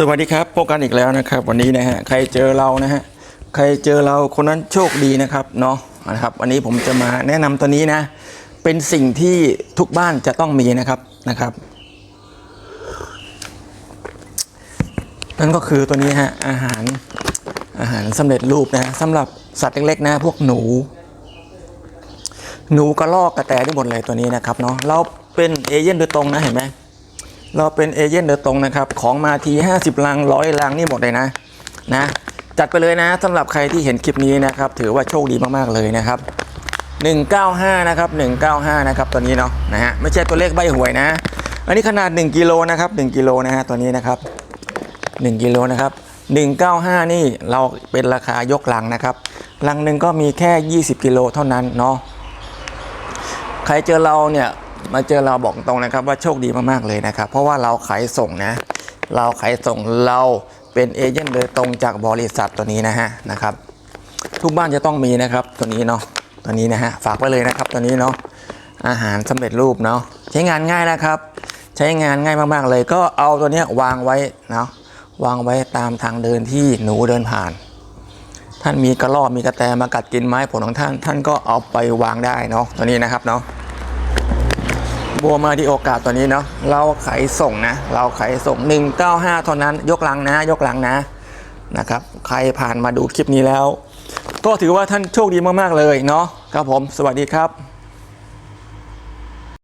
สวัสดีครับพบกันอีกแล้วนะครับ วันนี้นะฮะใครเจอเรานะฮะใครเจอเราคนนั้นโชคดีนะครับเนาะนะครับ วันนี้ผมจะมาแนะนำตัวนี้นะ เป็นสิ่งที่ทุกบ้านจะต้องมีนะครับนะครับ นั่นก็คือตัวนี้ฮะอาหารอาหารสำเร็จรูปนะสำหรับสัตว์เล็กๆนะพวกหนู หนูกระรอกกระแตได้หมดเลยตัวนี้นะครับเนาะเราเป็นเอเย่นโดยตรงนะเห็นไหม เราเป็นเอเย่นโดยตรงนะครับ ของมาที 50 ลังร้อยลังนี่หมดเลยนะนะ จัดไปเลยนะสำหรับใครที่เห็นคลิปนี้นะครับ ถือว่าโชคดีมาก ๆ เลยนะครับ 195 นะครับ 195 นะครับตัวนี้เนาะนะฮะไม่ใช่ตัวเลขใบหวยนะ อันนี้ขนาด 1กิโลนะครับ1กิโลนะฮะตัวนี้นะครับ 1กิโลนะครับ195 นี่เราเป็นราคายกลังนะครับลังหนึ่งก็มีแค่ 20 กิโลเท่านั้นเนาะใครเจอเราเนี่ย มาเจอเราบอกตรงนะครับว่าโชคดีมากๆเลยนะครับ เพราะว่าเราขายส่งนะ เราขายส่งเราเป็นเอเจนต์โดยตรงจากบริษัทตัวนี้นะฮะนะครับ ทุกบ้านจะต้องมีนะครับตัวนี้เนาะตัวนี้นะฮะฝากไว้เลยนะครับตัวนี้เนาะอาหารสำเร็จรูปเนาะใช้งานง่ายนะครับ ใช้งานง่ายมากๆเลย ก็เอาตัวนี้วางไว้เนาะวางไว้ตามทางเดินที่หนูเดินผ่าน ท่านมีกระรอกมีกระแตมากัดกินไม้ผลของท่าน ท่านก็เอาไปวางได้เนาะตัวนี้นะครับเนาะ บัวมาดีโอกาสตัวนี้เนาะเราขายส่งนะ เราขายส่ง 195 เท่านั้น ยกลังนะ ยกลังนะนะครับ ใครผ่านมาดูคลิปนี้แล้ว ก็ถือว่าท่านโชคดีมากๆเลยเนาะครับผม สวัสดีครับ